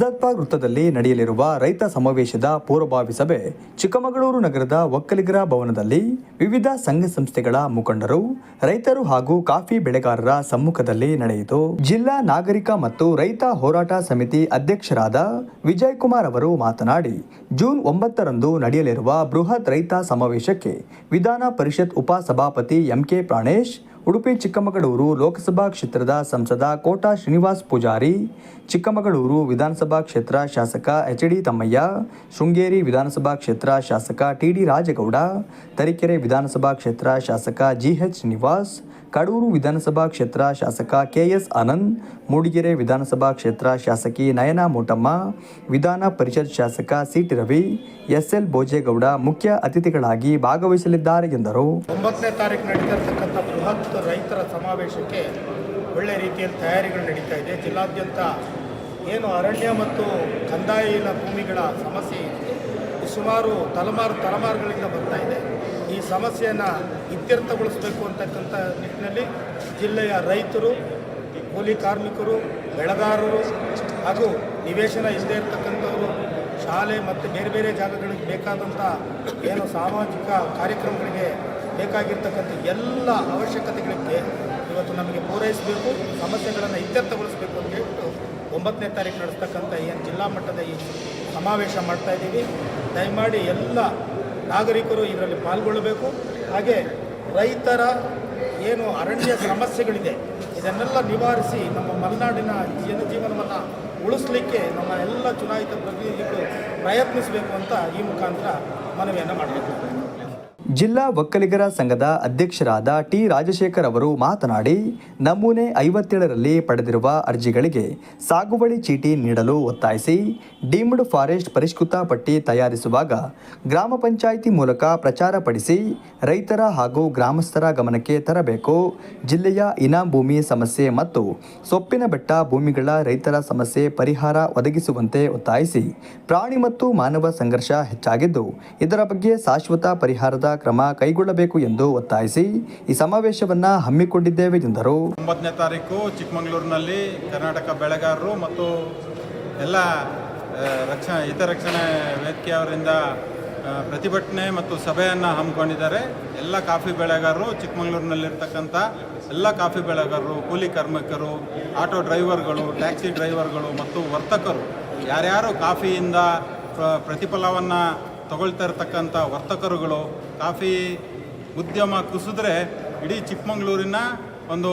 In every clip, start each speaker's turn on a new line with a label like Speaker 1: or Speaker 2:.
Speaker 1: Park ವೃತ್ತದಲ್ಲಿ ನಡೆಯಲಿರುವ ರೈತ ಸಮಾವೇಶದ ಪೂರ್ವಭಾವಿ ಸಭೆ ಚಿಕ್ಕಮಗಳೂರು ನಗರದ ಒಕ್ಕಲಿಗರ ಭವನದಲ್ಲಿ ವಿವಿಧ ಸಂಘ ಸಂಸ್ಥೆಗಳ ಮುಖಂಡರು, ರೈತರು ಹಾಗೂ ಕಾಫಿ ಬೆಳೆಗಾರರ ಸಮ್ಮುಖದಲ್ಲಿ ನಡೆಯಿತು. ಜಿಲ್ಲಾ ನಾಗರಿಕ ಮತ್ತು ರೈತ ಹೋರಾಟ ಸಮಿತಿ ಅಧ್ಯಕ್ಷರಾದ ವಿಜಯ್ ಕುಮಾರ್ ಅವರು ಮಾತನಾಡಿ, ಜೂನ್ ಒಂಬತ್ತರಂದು ನಡೆಯಲಿರುವ ಬೃಹತ್ ರೈತ ಸಮಾವೇಶಕ್ಕೆ ವಿಧಾನ ಪರಿಷತ್ ಉಪಸಭಾಪತಿ ಎಂಕೆ ಪ್ರಾಣೇಶ್ ಉಡುಪಿ, ಚಿಕ್ಕಮಗಳೂರು ಲೋಕಸಭಾ ಕ್ಷೇತ್ರದ ಸಂಸದ ಕೋಟಾ ಶ್ರೀನಿವಾಸ್ ಪೂಜಾರಿ, ಚಿಕ್ಕಮಗಳೂರು ವಿಧಾನಸಭಾ ಕ್ಷೇತ್ರ ಶಾಸಕ ಎಚ್ ಡಿ ತಮ್ಮಯ್ಯ, ಶೃಂಗೇರಿ ವಿಧಾನಸಭಾ ಕ್ಷೇತ್ರ ಶಾಸಕ ಟಿ ಡಿ ರಾಜಗೌಡ, ತರೀಕೆರೆ ವಿಧಾನಸಭಾ ಕ್ಷೇತ್ರ ಶಾಸಕ ಜಿಎಚ್ ಶ್ರೀನಿವಾಸ್ ಕಡೂರು ವಿಧಾನಸಭಾ ಕ್ಷೇತ್ರ ಶಾಸಕ ಕೆಎಸ್ ಆನಂದ್, ಮೂಡಿಗೆರೆ ವಿಧಾನಸಭಾ ಕ್ಷೇತ್ರ ಶಾಸಕಿ ನಯನಾ ಮೋಟಮ್ಮ, ವಿಧಾನ ಪರಿಷತ್ ಶಾಸಕ ಸಿಟಿ ರವಿ, ಎಸ್ಎಲ್ ಭೋಜೇಗೌಡ ಮುಖ್ಯ ಅತಿಥಿಗಳಾಗಿ ಭಾಗವಹಿಸಲಿದ್ದಾರೆ ಎಂದರು.
Speaker 2: ಒಂಬತ್ತನೇ ತಾರೀಕು ನಡೀತಿರ್ತಕ್ಕಂಥ ಬೃಹತ್ ರೈತರ ಸಮಾವೇಶಕ್ಕೆ ಒಳ್ಳೆ ರೀತಿಯಲ್ಲಿ ತಯಾರಿಗಳು ನಡೀತಾ ಇದೆ. ಜಿಲ್ಲಾದ್ಯಂತ ಏನು ಅರಣ್ಯ ಮತ್ತು ಕಂದಾಯ ಭೂಮಿಗಳ ಸಮಸ್ಯೆ ಸುಮಾರು ತಲೆಮಾರು ತಲೆಮಾರುಗಳಿಂದ ಬರ್ತಾ ಇದೆ. ಈ ಸಮಸ್ಯೆಯನ್ನು ಇತ್ಯರ್ಥಗೊಳಿಸಬೇಕು ಅಂತಕ್ಕಂಥ ನಿಟ್ಟಿನಲ್ಲಿ ಜಿಲ್ಲೆಯ ರೈತರು, ಕೂಲಿ ಕಾರ್ಮಿಕರು, ಬೆಳೆಗಾರರು ಹಾಗೂ ನಿವೇಶನ ಇಲ್ಲದೆ ಇರತಕ್ಕಂಥವರು, ಶಾಲೆ ಮತ್ತು ಬೇರೆ ಬೇರೆ ಜಾಗಗಳಿಗೆ ಬೇಕಾದಂಥ ಏನು ಸಾಮಾಜಿಕ ಕಾರ್ಯಕ್ರಮಗಳಿಗೆ ಬೇಕಾಗಿರ್ತಕ್ಕಂಥ ಎಲ್ಲ ಅವಶ್ಯಕತೆಗಳಿಗೆ ಇವತ್ತು ನಮಗೆ ಪೂರೈಸಬೇಕು, ಸಮಸ್ಯೆಗಳನ್ನು ಇತ್ಯರ್ಥಗೊಳಿಸಬೇಕು ಅಂತ ಹೇಳ್ಬಿಟ್ಟು ಒಂಬತ್ತನೇ ತಾರೀಕು ನಡೆಸ್ತಕ್ಕಂಥ ಏನು ಜಿಲ್ಲಾ ಮಟ್ಟದ ಈ ಸಮಾವೇಶ ಮಾಡ್ತಾಯಿದ್ದೀವಿ ದಯಮಾಡಿ ಎಲ್ಲ ನಾಗರಿಕರು ಇದರಲ್ಲಿ ಪಾಲ್ಗೊಳ್ಳಬೇಕು. ಹಾಗೆ ರೈತರ ಏನು ಅರಣ್ಯ ಸಮಸ್ಯೆಗಳಿದೆ, ಇದನ್ನೆಲ್ಲ ನಿವಾರಿಸಿ ನಮ್ಮ ಮಲೆನಾಡಿನ ಜನಜೀವನವನ್ನು ಉಳಿಸ್ಲಿಕ್ಕೆ ನಮ್ಮ ಎಲ್ಲ ಚುನಾಯಿತ ಪ್ರತಿನಿಧಿಗಳು ಪ್ರಯತ್ನಿಸಬೇಕು ಅಂತ ಈ ಮುಖಾಂತರ ಮನವಿಯನ್ನು ಮಾಡಬೇಕು
Speaker 1: ಜಿಲ್ಲಾ ಒಕ್ಕಲಿಗರ ಸಂಘದ ಅಧ್ಯಕ್ಷರಾದ ಟಿ ರಾಜಶೇಖರ್ ಅವರು ಮಾತನಾಡಿ, ನಮೂನೆ ಐವತ್ತೇಳರಲ್ಲಿ ಪಡೆದಿರುವ ಅರ್ಜಿಗಳಿಗೆ ಸಾಗುವಳಿ ಚೀಟಿ ನೀಡಲು ಒತ್ತಾಯಿಸಿ, ಡೀಮ್ಡ್ ಫಾರೆಸ್ಟ್ ಪರಿಷ್ಕೃತ ಪಟ್ಟಿ ತಯಾರಿಸುವಾಗ ಗ್ರಾಮ ಪಂಚಾಯಿತಿ ಮೂಲಕ ಪ್ರಚಾರ ಪಡಿಸಿ, ರೈತರ ಹಾಗೂ ಗ್ರಾಮಸ್ಥರ ಗಮನಕ್ಕೆ ತರಬೇಕು, ಜಿಲ್ಲೆಯ ಇನಾಂ ಭೂಮಿ ಸಮಸ್ಯೆ ಮತ್ತು ಸೊಪ್ಪಿನ ಬೆಟ್ಟ ಭೂಮಿಗಳ ರೈತರ ಸಮಸ್ಯೆ ಪರಿಹಾರ ಒದಗಿಸುವಂತೆ ಒತ್ತಾಯಿಸಿ, ಪ್ರಾಣಿ ಮತ್ತು ಮಾನವ ಸಂಘರ್ಷ ಹೆಚ್ಚಾಗಿದ್ದು, ಇದರ ಬಗ್ಗೆ ಶಾಶ್ವತ ಪರಿಹಾರದ ಕ್ರಮ ಕೈಗೊಳ್ಳಬೇಕು ಎಂದು ಒತ್ತಾಯಿಸಿ ಈ ಸಮಾವೇಶವನ್ನ ಹಮ್ಮಿಕೊಂಡಿದ್ದೇವೆ ಎಂದರು.
Speaker 3: ಒಂಬತ್ತನೇ ತಾರೀಕು ಚಿಕ್ಕಮಗಳೂರಿನಲ್ಲಿ ಕರ್ನಾಟಕ ಬೆಳೆಗಾರರು ಮತ್ತು ಎಲ್ಲ ರಕ್ಷಣಾ ಹಿತರಕ್ಷಣೆ ವೇದಿಕೆಯವರಿಂದ ಪ್ರತಿಭಟನೆ ಮತ್ತು ಸಭೆಯನ್ನು ಹಮ್ಮಿಕೊಂಡಿದ್ದಾರೆ. ಎಲ್ಲ ಕಾಫಿ ಬೆಳೆಗಾರರು, ಚಿಕ್ಕಮಗಳೂರಿನಲ್ಲಿರ್ತಕ್ಕಂಥ ಎಲ್ಲ ಕಾಫಿ ಬೆಳೆಗಾರರು, ಕೂಲಿ ಕಾರ್ಮಿಕರು, ಆಟೋ ಡ್ರೈವರ್ಗಳು, ಟ್ಯಾಕ್ಸಿ ಡ್ರೈವರ್ಗಳು ಮತ್ತು ವರ್ತಕರು, ಯಾರ್ಯಾರು ಕಾಫಿಯಿಂದ ಪ್ರ- ಪ್ರತಿಫಲವನ್ನು ತಗೊಳ್ತಾ ಇರತಕ್ಕಂಥ ವರ್ತಕರುಗಳು ಕಾಫಿ ಉದ್ಯಮ ಕುಸಿದ್ರೆ ಇಡೀ ಚಿಕ್ಕಮಗಳೂರಿನ ಒಂದು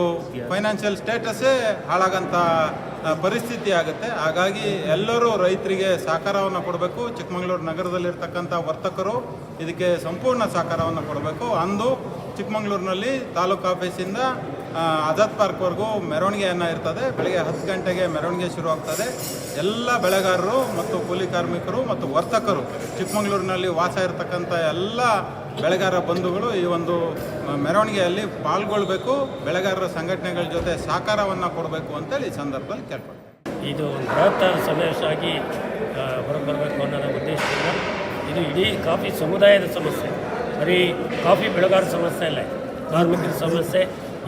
Speaker 3: ಫೈನಾನ್ಷಿಯಲ್ ಸ್ಟೇಟಸ್ಸೇ ಹಾಳಾಗಂಥ ಪರಿಸ್ಥಿತಿ ಆಗುತ್ತೆ. ಹಾಗಾಗಿ ಎಲ್ಲರೂ ರೈತರಿಗೆ ಸಹಕಾರವನ್ನು ಕೊಡಬೇಕು. ಚಿಕ್ಕಮಗಳೂರು ನಗರದಲ್ಲಿರ್ತಕ್ಕಂಥ ವರ್ತಕರು ಇದಕ್ಕೆ ಸಂಪೂರ್ಣ ಸಹಕಾರವನ್ನು ಕೊಡಬೇಕು. ಅಂದು ಚಿಕ್ಕಮಗಳೂರಿನಲ್ಲಿ ತಾಲೂಕು ಆಫೀಸಿಂದ ಆಜಾದ್ ಪಾರ್ಕ್ವರೆಗೂ ಮೆರವಣಿಗೆಯನ್ನು ಇರ್ತದೆ. ಬೆಳಗ್ಗೆ ಹತ್ತು ಗಂಟೆಗೆ ಮೆರವಣಿಗೆ ಶುರುವಾಗ್ತದೆ. ಎಲ್ಲ ಬೆಳೆಗಾರರು ಮತ್ತು ಕೂಲಿ ಕಾರ್ಮಿಕರು ಮತ್ತು ವರ್ತಕರು ಚಿಕ್ಕಮಗಳೂರಿನಲ್ಲಿ ವಾಸ ಇರತಕ್ಕಂಥ ಎಲ್ಲ ಬೆಳೆಗಾರ ಬಂಧುಗಳು ಈ ಒಂದು ಮೆರವಣಿಗೆಯಲ್ಲಿ ಪಾಲ್ಗೊಳ್ಬೇಕು, ಬೆಳೆಗಾರರ ಸಂಘಟನೆಗಳ ಜೊತೆ ಸಹಕಾರವನ್ನು ಕೊಡಬೇಕು ಅಂತೇಳಿ ಈ ಸಂದರ್ಭದಲ್ಲಿ ಕೇಳ್ಕೊಳ್ತೀನಿ
Speaker 4: ಇದು ಒಂದು ಬೃಹತ್ ಸಮಾವೇಶ ಆಗಿ ಹೊರಗೆ ಹೊರಬರಬೇಕು ಅನ್ನೋದ ಉದ್ದೇಶದಿಂದ ಇದು ಇಡೀ ಕಾಫಿ ಸಮುದಾಯದ ಸಮಸ್ಯೆ ಬರೀ ಕಾಫಿ ಬೆಳೆಗಾರ ಸಮಸ್ಯೆ ಅಲ್ಲ. ಕಾರ್ಮಿಕರ ಸಮಸ್ಯೆ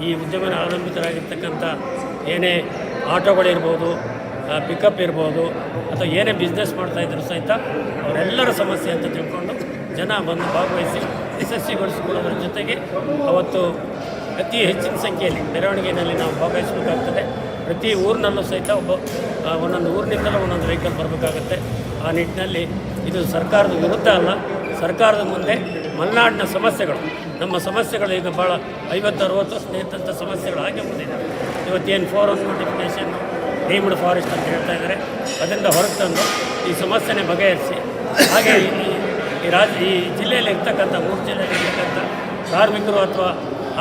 Speaker 4: ಈ ಉದ್ಯಮನ ಅವಲಂಬಿತರಾಗಿರ್ತಕ್ಕಂಥ ಏನೇ ಆಟೋಗಳಿರ್ಬೋದು ಪಿಕಪ್ ಇರ್ಬೋದು ಅಥವಾ ಏನೇ ಬಿಸ್ನೆಸ್ ಮಾಡ್ತಾ ಇದ್ರು ಸಹಿತ ಅವರೆಲ್ಲರ ಸಮಸ್ಯೆ ಅಂತ ತಿಳ್ಕೊಂಡು ಜನ ಬಂದು ಭಾಗವಹಿಸಿ ಯಶಸ್ವಿಗೊಳಿಸಿಕೊಳ್ಳೋದ್ರ ಜೊತೆಗೆ ಅವತ್ತು ಅತಿ ಹೆಚ್ಚಿನ ಸಂಖ್ಯೆಯಲ್ಲಿ ಮೆರವಣಿಗೆಯಲ್ಲಿ ನಾವು ಭಾಗವಹಿಸಬೇಕಾಗ್ತದೆ. ಪ್ರತಿ ಊರಿನಲ್ಲೂ ಸಹಿತ ಒಬ್ಬ ಒಂದೊಂದು ಊರಿನಿಂದಲೂ ಒಂದೊಂದು ವೆಹಿಕಲ್ ಬರಬೇಕಾಗುತ್ತೆ. ಆ ನಿಟ್ಟಿನಲ್ಲಿ ಇದು ಸರ್ಕಾರದ ವಿರುದ್ಧ ಅಲ್ಲ, ಸರ್ಕಾರದ ಮುಂದೆ ಮಲೆನಾಡಿನ ಸಮಸ್ಯೆಗಳು, ನಮ್ಮ ಸಮಸ್ಯೆಗಳು ಈಗ ಭಾಳ ಐವತ್ತು, ಅರುವತ್ತು ಸ್ನೇಹಿತಂಥ ಸಮಸ್ಯೆಗಳು ಹಾಗೆ ಬಂದಿದೆ ಇವತ್ತೇನು four one notification deemed forest ಅಂತ ಹೇಳ್ತಾ ಇದ್ದಾರೆ. ಅದರಿಂದ ಹೊರಗೆ ತಂದು ಈ ಸಮಸ್ಯೆನೇ ಬಗೆಹರಿಸಿ. ಹಾಗೆ ಈ ರಾಜ್ಯ ಈ ಜಿಲ್ಲೆಯಲ್ಲಿ ಇರ್ತಕ್ಕಂಥ, ಮೂರು ಜಿಲ್ಲೆಯಲ್ಲಿ ಇರ್ತಕ್ಕಂಥ ಕಾರ್ಮಿಕರು ಅಥವಾ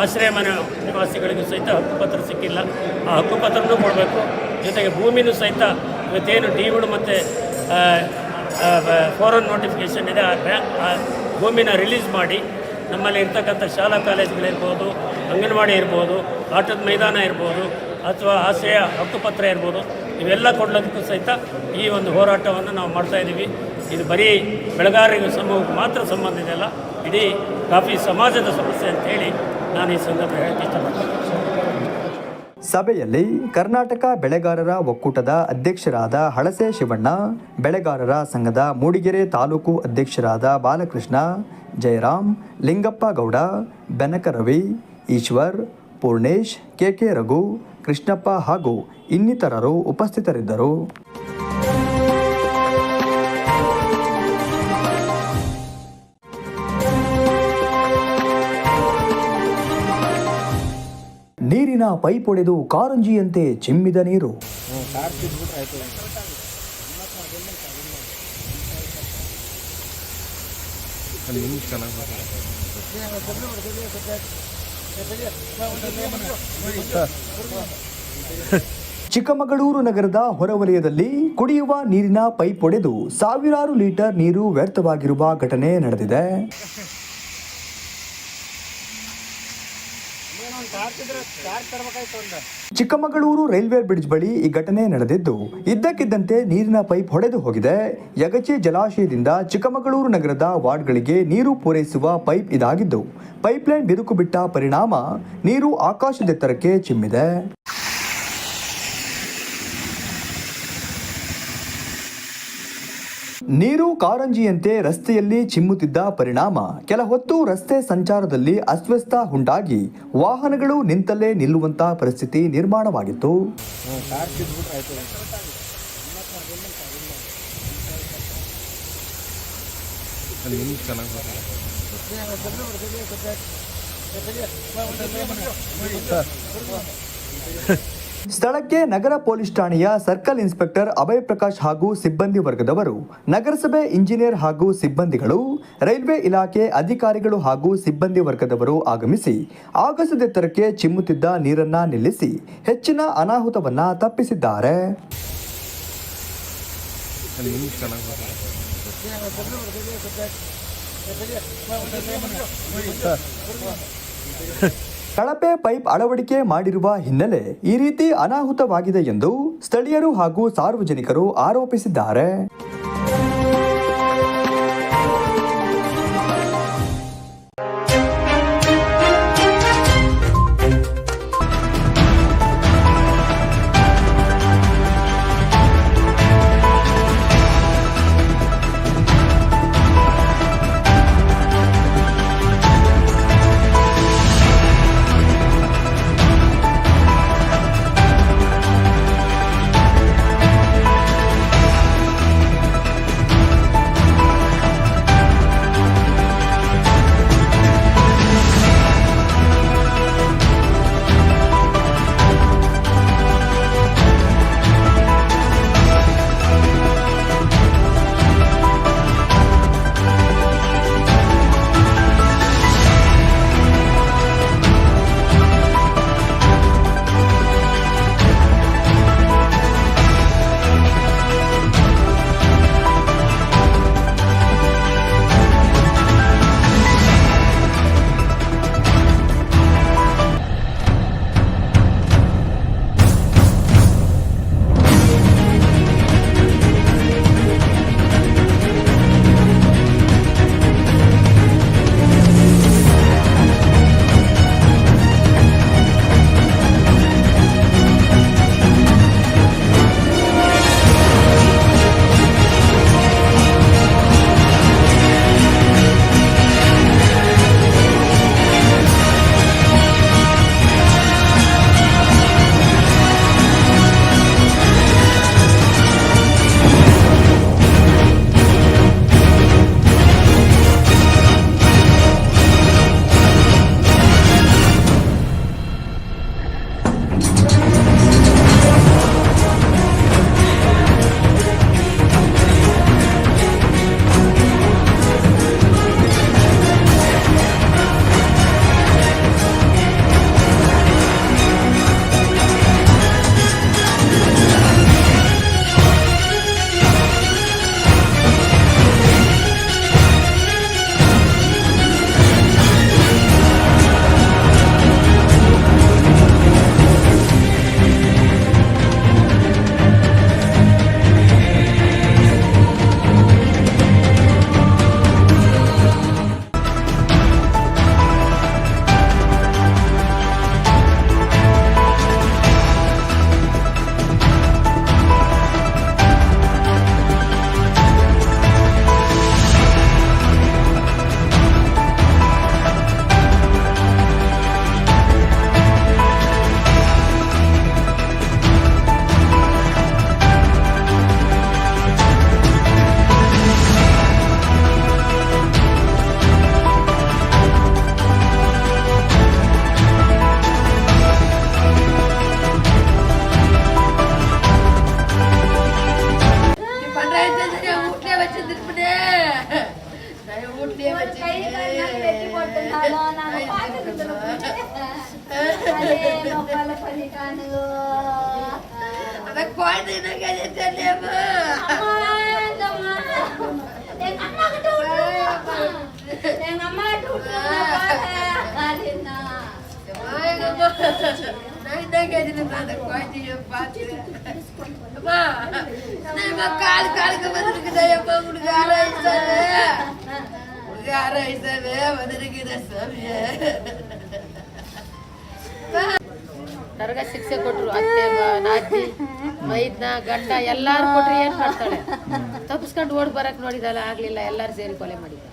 Speaker 4: ಆಶ್ರಯ ಮನೆ ನಿವಾಸಿಗಳಿಗೂ ಸಹಿತ ಹಕ್ಕುಪತ್ರ ಸಿಕ್ಕಿಲ್ಲ. ಆ ಹಕ್ಕುಪತ್ರನೂ ಕೊಡಬೇಕು. ಜೊತೆಗೆ ಭೂಮಿನೂ ಸಹಿತ ಇವತ್ತೇನು ಡಿವಿಡ್ ಮತ್ತು ಫೋರನ್ ನೋಟಿಫಿಕೇಷನ್ ಇದೆ. ಆ ಭೂಮಿನ ರಿಲೀಸ್ ಮಾಡಿ ನಮ್ಮಲ್ಲಿ ಇರ್ತಕ್ಕಂಥ ಶಾಲಾ ಕಾಲೇಜ್ಗಳಿರ್ಬೋದು ಅಂಗನವಾಡಿ ಇರ್ಬೋದು, ಆಟದ ಮೈದಾನ ಇರ್ಬೋದು ಅಥವಾ ಆಸೆಯ ಹಕ್ಕುಪತ್ರ ಇರ್ಬೋದು, ಇವೆಲ್ಲ ಕೊಡೋದಕ್ಕೂ ಸಹಿತ ಈ ಒಂದು ಹೋರಾಟವನ್ನು ನಾವು ಮಾಡ್ತಾ ಇದ್ದೀವಿ. ಇದು ಬರೀ ಬೆಳೆಗಾರರಿಗೆ ಸಮೂಹಕ್ಕೆ ಮಾತ್ರ ಸಂಬಂಧ ಇದೆಯಲ್ಲ ಇಡೀ ಕಾಫಿ ಸಮಾಜದ ಸಮಸ್ಯೆ ಅಂತೇಳಿ ನಾನು ಈ ಸಂದರ್ಭ ಹೇಳಕ್ಕೆ
Speaker 1: ಸಭೆಯಲ್ಲಿ ಕರ್ನಾಟಕ ಬೆಳೆಗಾರರ ಒಕ್ಕೂಟದ ಅಧ್ಯಕ್ಷರಾದ ಹಳಸೆ ಶಿವಣ್ಣ, ಬೆಳೆಗಾರರ ಸಂಘದ ಮೂಡಿಗೆರೆ ತಾಲೂಕು ಅಧ್ಯಕ್ಷರಾದ ಬಾಲಕೃಷ್ಣ ಜಯರಾಮ್ ಲಿಂಗಪ್ಪ ಗೌಡ ಬೆನಕ ರವಿ ಈಶ್ವರ್, ಪೂರ್ಣೇಶ್ ಕೆಕೆ ರಘು ಕೃಷ್ಣಪ್ಪ ಹಾಗೂ ಇನ್ನಿತರರು ಉಪಸ್ಥಿತರಿದ್ದರು. ನೀರಿನ ಪೈಪ್ ಕಾರಂಜಿಯಂತೆ ಚಿಮ್ಮಿದ ನೀರು. ಚಿಕ್ಕಮಗಳೂರು ನಗರದ ಹೊರವಲಯದಲ್ಲಿ ಕುಡಿಯುವ ನೀರಿನ ಪೈಪ್ ಒಡೆದು ಸಾವಿರಾರು ಲೀಟರ್ ನೀರು ವ್ಯರ್ಥವಾಗಿರುವ ಘಟನೆ ನಡೆದಿದೆ. ಚಿಕ್ಕಮಗಳೂರು ರೈಲ್ವೆ ಬ್ರಿಡ್ಜ್ ಬಳಿ ಈ ಘಟನೆ ನಡೆದಿದ್ದು, ಇದ್ದಕ್ಕಿದ್ದಂತೆ ನೀರಿನ ಪೈಪ್ ಹೊಡೆದು ಹೋಗಿದೆ. ಯಗಚಿ ಜಲಾಶಯದಿಂದ ಚಿಕ್ಕಮಗಳೂರು ನಗರದ ವಾರ್ಡ್ಗಳಿಗೆ ನೀರು ಪೂರೈಸುವ ಪೈಪ್ ಇದಾಗಿದ್ದು, ಪೈಪ್ಲೈನ್ ಬಿರುಕು ಬಿಟ್ಟ ಪರಿಣಾಮ ನೀರು ಆಕಾಶದೆತ್ತರಕ್ಕೆ ಚಿಮ್ಮಿದೆ. ನೀರು ಕಾರಂಜಿಯಂತೆ ರಸ್ತೆಯಲ್ಲಿ ಚಿಮ್ಮುತ್ತಿದ್ದ ಪರಿಣಾಮ. ಕೆಲ ಹೊತ್ತು ರಸ್ತೆ ಸಂಚಾರದಲ್ಲಿ ಅಸ್ವಸ್ಥ ಉಂಟಾಗಿ ವಾಹನಗಳು ನಿಂತಲ್ಲೇ ನಿಲ್ಲುವಂತಹ ಪರಿಸ್ಥಿತಿ ನಿರ್ಮಾಣವಾಗಿತ್ತು. ಸ್ಥಳಕ್ಕೆ ನಗರ ಪೊಲೀಸ್ ಠಾಣೆಯ ಸರ್ಕಲ್ ಇನ್ಸ್ಪೆಕ್ಟರ್ ಅಭಯ್ ಪ್ರಕಾಶ್ ಹಾಗೂ ಸಿಬ್ಬಂದಿ ವರ್ಗದವರು, ನಗರಸಭೆ ಇಂಜಿನಿಯರ್ ಹಾಗೂ ಸಿಬ್ಬಂದಿಗಳು, ರೈಲ್ವೆ ಇಲಾಖೆ ಅಧಿಕಾರಿಗಳು ಹಾಗೂ ಸಿಬ್ಬಂದಿ ವರ್ಗದವರು ಆಗಮಿಸಿ ಆಗಸದೆತ್ತರಕ್ಕೆ ಚಿಮ್ಮುತ್ತಿದ್ದ ನೀರನ್ನ ನಿಲ್ಲಿಸಿ ಹೆಚ್ಚಿನ ಅನಾಹುತವನ್ನ ತಪ್ಪಿಸಿದ್ದಾರೆ. ಕಳಪೆ ಪೈಪ್ ಅಳವಡಿಕೆ ಮಾಡಿರುವ ಹಿನ್ನೆಲೆ ಈ ರೀತಿ ಅನಾಹುತವಾಗಿದೆ ಎಂದು ಸ್ಥಳೀಯರು ಹಾಗೂ ಸಾರ್ವಜನಿಕರು ಆರೋಪಿಸಿದ್ದಾರೆ.
Speaker 5: ನರಗ ಶಿಕ್ಷೆ ಕೊಟ್ರು ಅತ್ತೆ ನಾದಿ ಮೈದ್ನ ಗಂಡ ಎಲ್ಲಾರು ಕೊಟ್ರು ಏನ್ ಮಾಡ್ತಾಳೆ? ತಪ್ಪಿಸ್ಕೊಂಡು ಓಡ್ ಬರಕ್ ನೋಡಿದಲ್ಲ ಆಗ್ಲಿಲ್ಲ ಎಲ್ಲಾರು ಸೇರಿ ಕೊಲೆ ಮಾಡಿದ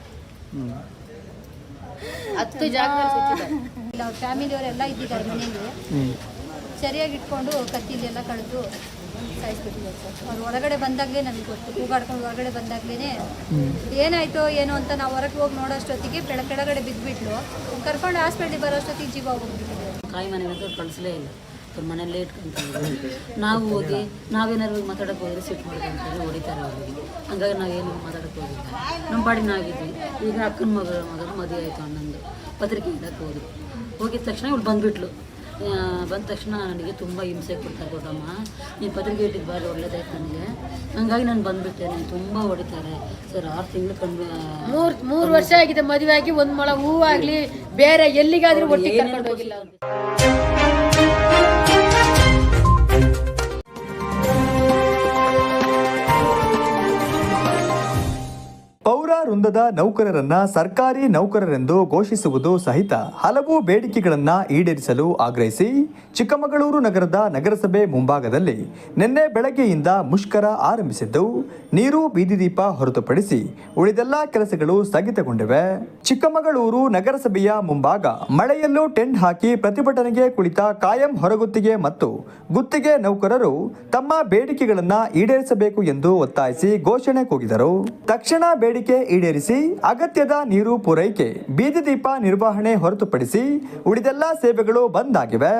Speaker 5: ಹತ್ತು ಜಾಗ ಸುತ್ತಿದ್ದಾರೆ
Speaker 6: ಇಲ್ಲ ಅವ್ರ ಫ್ಯಾಮಿಲಿಯವರೆಲ್ಲ ಇದ್ದಿದ್ದಾರೆ ಮನೆಯಲ್ಲಿ. ಸರಿಯಾಗಿ ಇಟ್ಕೊಂಡು ಕತ್ತಿಲೆಲ್ಲ ಕಳೆದು ಸಾಯಿಸ್ಬಿಟ್ಟಿದ್ದಾರೆ ಸರ್ ಅವ್ರು ಹೊರಗಡೆ ಬಂದಾಗಲೇ ನನಗೆ ಗೊತ್ತು. ಕೂಗಾಡ್ಕೊಂಡು ಹೊರಗಡೆ ಬಂದಾಗಲೇ ಏನಾಯ್ತೋ ಏನೋ ಅಂತ ನಾವು ಹೊರಗೆ ಹೋಗಿ ನೋಡೋಷ್ಟೊತ್ತಿಗೆ ಬೆಳ ಕೆಳಗಡೆ ಬಿದ್ದುಬಿಟ್ಲು ಕರ್ಕೊಂಡು ಹಾಸ್ಪಿಟ್ಲಿಗೆ ಬರೋಷ್ಟೊತ್ತಿಗೆ ಜೀವ ಹೋಗ್ಬಿಟ್ಟಿದ್ದಾರೆ
Speaker 7: ಕಾಯಿ ಮನೆಗೆ ಅಂತ ಕಳಿಸಲೇ ಇಲ್ಲ. ಅವ್ರ ಮನೆಯಲ್ಲೇ ಇಟ್ಕೊಂತ ನಾವು ಓದಿ ನಾವೇನಾದ್ರು ಮಾತಾಡಕ್ಕೆ ಹೋದ್ರೆ ಸಿಟ್ಟು ಮಾಡ್ಕೊಂತಾರೆ ಹೊಡಿತಾರೆ ಅವ್ರಿಗೆ. ಹಂಗಾಗಿ ನಾವೇನು ಮಾತಾಡಕ್ಕೆ ಹೋಗಿಲ್ಲ. ನಮ್ಮ ನಾವಿದ್ವಿ ಈಗ ಅಕ್ಕನ ಮಗ ಮಗನ ಮದುವೆ ಆಯಿತು ಅಣ್ಣಂದು ಪತ್ರಿಕೆ ಇಡಕ್ಕೆ ಹೋದ್ರು. ಹೋಗಿದ ತಕ್ಷಣ ಇವಳು ಬಂದುಬಿಟ್ಲು. ಬಂದ ತಕ್ಷಣ ನನಗೆ ತುಂಬ ಹಿಂಸೆ ಕೊಡ್ತಾರೆ ದೊಡ್ಡಮ್ಮ ನೀನು ಪತ್ರಿಕೆ ಇಟ್ಟಿದ್ದು ಬಾರಿ ಒಳ್ಳೇದಾಯ್ತು ನನಗೆ ಹಂಗಾಗಿ ನಾನು ಬಂದುಬಿಟ್ಟೆ ತುಂಬ ಹೊಡಿತಾರೆ. ಸರ್ ಆರು ತಿಂಗಳು ಕಂಡು
Speaker 5: ಮೂರು ಮೂರು ವರ್ಷ ಆಗಿದೆ ಮದುವೆ ಆಗಿ ಒಂದು ಮೊಳ ಹೂವಾಗ್ಲಿ ಬೇರೆ ಎಲ್ಲಿಗಾದರೂ ಒಟ್ಟಿಗೆ ಕರ್ಕೊಂಡು ಹೋಗಿಲ್ಲ
Speaker 1: ವೃಂದದ ನೌಕರರನ್ನ ಸರ್ಕಾರಿ ನೌಕರರೆಂದು ಘೋಷಿಸುವುದು ಸಹಿತ ಹಲವು ಬೇಡಿಕೆಗಳನ್ನ ಈಡೇರಿಸಲು ಆಗ್ರಹಿಸಿ ಚಿಕ್ಕಮಗಳೂರು ನಗರದ ನಗರಸಭೆ ಮುಂಭಾಗದಲ್ಲಿ ನಿನ್ನೆ ಬೆಳಗ್ಗೆಯಿಂದ ಮುಷ್ಕರ ಆರಂಭಿಸಿದ್ದು, ನೀರು ಬೀದಿ ದೀಪ ಹೊರತುಪಡಿಸಿ ಉಳಿದೆಲ್ಲ ಕೆಲಸಗಳು ಸ್ಥಗಿತಗೊಂಡಿವೆ. ಚಿಕ್ಕಮಗಳೂರು ನಗರಸಭೆಯ ಮುಂಭಾಗ ಮಳೆಯಲ್ಲೂ ಟೆಂಟ್ ಹಾಕಿ ಪ್ರತಿಭಟನೆಗೆ ಕುಳಿತ ಕಾಯಂ ಹೊರಗುತ್ತಿಗೆ ಮತ್ತು ಗುತ್ತಿಗೆ ನೌಕರರು ತಮ್ಮ ಬೇಡಿಕೆಗಳನ್ನ ಈಡೇರಿಸಬೇಕು ಎಂದು ಒತ್ತಾಯಿಸಿ ಘೋಷಣೆ ಕೂಗಿದರು. ತಕ್ಷಣ ಬೇಡಿಕೆ ಈಡೇರಿಸಿ ಅಗತ್ಯದ ನೀರು ಪೂರೈಕೆ, ಬೀದಿ ದೀಪ ನಿರ್ವಹಣೆ ಹೊರತುಪಡಿಸಿ ಉಳಿದೆಲ್ಲ ಸೇವೆಗಳು ಬಂದ್ ಆಗಿವೆ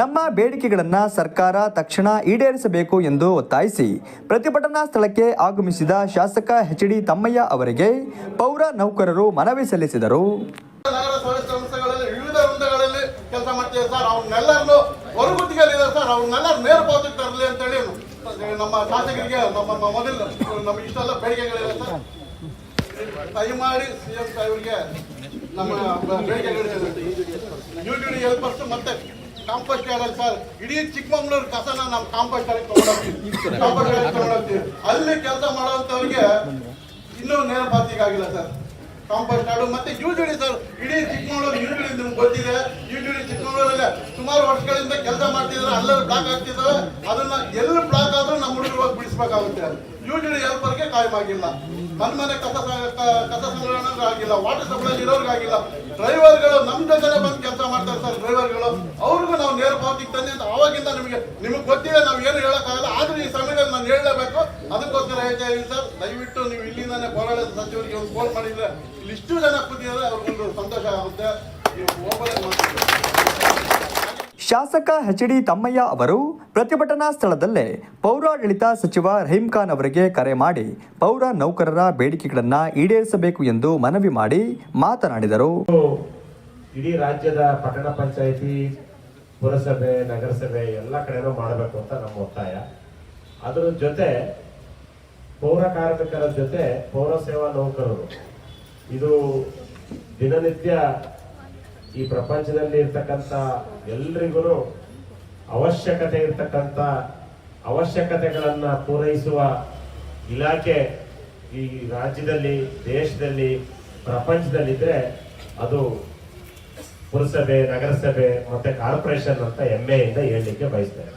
Speaker 1: ನಮ್ಮ ಬೇಡಿಕೆಗಳನ್ನ ಸರ್ಕಾರ ತಕ್ಷಣ ಈಡೇರಿಸಬೇಕು ಎಂದು ಒತ್ತಾಯಿಸಿ ಪ್ರತಿಭಟನಾ ಸ್ಥಳಕ್ಕೆ ಆಗಮಿಸಿದ ಶಾಸಕ ಎಚ್ ಡಿ ತಮ್ಮಯ್ಯ ಅವರಿಗೆ ಪೌರ ನೌಕರರು ಮನವಿ ಸಲ್ಲಿಸಿದರು.
Speaker 8: ನಮ್ಮ ಶಾಸಕರಿಗೆ ನಮ್ಮ ನಮ್ಮ ಮೊದಲು ನಮ್ಮ ಇಷ್ಟೆಲ್ಲ ಬೇಡಿಕೆಗಳಿದೆ ಸರ್. ದಯಮಾಡಿ ಸಿ ಎಂ ಸಾಹೇಬರಿಗೆ ನಮ್ಮ ಯು ಟಿ ಡಿ ಹೆಲ್ಪರ್ಸ್ ಮತ್ತೆ ಕಾಂಪೋಸ್ಟ್ ಯಾರ್ಡಲ್ಲಿ ಸರ್? ಇಡೀ ಚಿಕ್ಕಮಂಗ್ಳೂರು ಕಸನ ನಾವು ಕಾಂಪೋಸ್ಟ್ ತಗೊಂಡೋಗ್ತೀವಿ. ಕಾಂಪೋಸ್ಟ್ ಅಲ್ಲಿ ಕೆಲಸ ಮಾಡುವಂಥವ್ರಿಗೆ ಇನ್ನೂ ನೇರ ಪಾತಿಗಾಗಿಲ್ಲ ಸರ್. ಕಾಂಪೋಸ್ಟ್ ಆಡು ಮತ್ತೆ ಜೂಜುಡಿ ಸರ್. ಇಡೀ ಚಿಕ್ಕಮಗಳೂರು ಜೂಜುಡಿ ನಿಮ್ಗೆ ಗೊತ್ತಿದೆ. ಜೂಜುಡಿ ಚಿಕ್ಕಮಗಳೂರಲ್ಲಿ ಸುಮಾರು ವರ್ಷಗಳಿಂದ ಕೆಲಸ ಮಾಡ್ತಿದ್ರೆ ಅಲ್ಲಲ್ಲಿ ಬ್ಲಾಕ್ ಆಗ್ತಿದ್ರು ಅದನ್ನ ಎಲ್ಲಿ ಬ್ಲಾಕ್ ಆದ್ರೂ ನಮ್ಮ ಹುಡುಗರು ಬಿಡಿಸ್ಬೇಕಾಗುತ್ತೆ. ಜೂಜುಡಿ ಹೆಲ್ಪರ್ಗೆ ಕಾಯಂ ಆಗಿಲ್ಲ. ಮನೆ ಮನೆ ಕಸ ಕಸ ಸಂಗ್ರಹಣೆ ಆಗಿಲ್ಲ ವಾಟರ್ ಸಪ್ಲೈ ಇರೋರ್ಗಾಗಿಲ್ಲ ಡ್ರೈವರ್ಗಳು ನಮ್ಮ ಜೊತೆ ಬಂದು ಕೆಲಸ ಮಾಡ್ತಾರೆ ಸರ್ ಡ್ರೈವರ್ಗಳು ಅವ್ರಿಗೂ ನಾವು ನೇರ ಪಾವತಿಗೆ ತಂದೆ ಅಂತ ಅವಾಗಿಂದ ನಿಮಗೆ ನಿಮಗೆ ಗೊತ್ತಿದೆ, ನಾವು ಏನು ಹೇಳೋಕ್ಕಾಗಲ್ಲ. ಆದರೂ ಈ ಸಮಯದಲ್ಲಿ ನಾನು ಹೇಳಲೇಬೇಕು ಅದಕ್ಕೋಸ್ಕರ ಹೇಳ್ತಾ ಇದ್ದೀನಿ ಸರ್, ದಯವಿಟ್ಟು ನೀವು ಇಲ್ಲಿಂದಾನೆ ಹೋರಾಟದ ಸಚಿವರಿಗೆ ಒಂದು ಫೋನ್ ಮಾಡಿದ್ರೆ ಇಲ್ಲಿ ಇಷ್ಟು ಜನ ಕೂತಿದ್ದಾರೆ, ಅವ್ರಿಗೊಂದು ಸಂತೋಷ ಆಗುತ್ತೆ. ನೀವು ಒಬ್ಬರೇ ಮಾತಾಡಿ.
Speaker 1: ಶಾಸಕ ಎಚ್ ಡಿ ತಮ್ಮಯ್ಯ ಅವರು ಪ್ರತಿಭಟನಾ ಸ್ಥಳದಲ್ಲೇ ಪೌರಾಡಳಿತ ಸಚಿವ ರಹೀಂ ಖಾನ್ ಅವರಿಗೆ ಕರೆ ಮಾಡಿ ಪೌರ ನೌಕರರ ಬೇಡಿಕೆಗಳನ್ನು ಈಡೇರಿಸಬೇಕು ಎಂದು ಮನವಿ ಮಾಡಿ ಮಾತನಾಡಿದರು.
Speaker 9: ಇಡೀ ರಾಜ್ಯದ ಪಟ್ಟಣ ಪಂಚಾಯಿತಿ, ಪುರಸಭೆ, ನಗರಸಭೆ ಎಲ್ಲ ಕಡೆನೂ ಮಾಡಬೇಕು ಅಂತ ನಮ್ಮ ಒತ್ತಾಯ. ಅದರ ಜೊತೆ ಪೌರ ಕಾರ್ಮಿಕರ ಜೊತೆ ಪೌರ ಸೇವಾ ನೌಕರರು. ಇದು ದಿನನಿತ್ಯ ಈ ಪ್ರಪಂಚದಲ್ಲಿ ಇರ್ತಕ್ಕಂಥ ಎಲ್ರಿಗೂ ಅವಶ್ಯಕತೆ ಇರ್ತಕ್ಕಂಥ ಅವಶ್ಯಕತೆಗಳನ್ನು ಪೂರೈಸುವ ಇಲಾಖೆ ಈ ರಾಜ್ಯದಲ್ಲಿ, ದೇಶದಲ್ಲಿ ಪ್ರಪಂಚದಲ್ಲಿದ್ದರೆ ಅದು ಪುರಸಭೆ, ನಗರಸಭೆ ಮತ್ತೆ ಕಾರ್ಪೊರೇಷನ್ ಅಂತ ಹೆಮ್ಮೆಯಿಂದ ಹೇಳಲಿಕ್ಕೆ ಬಯಸ್ತೇನೆ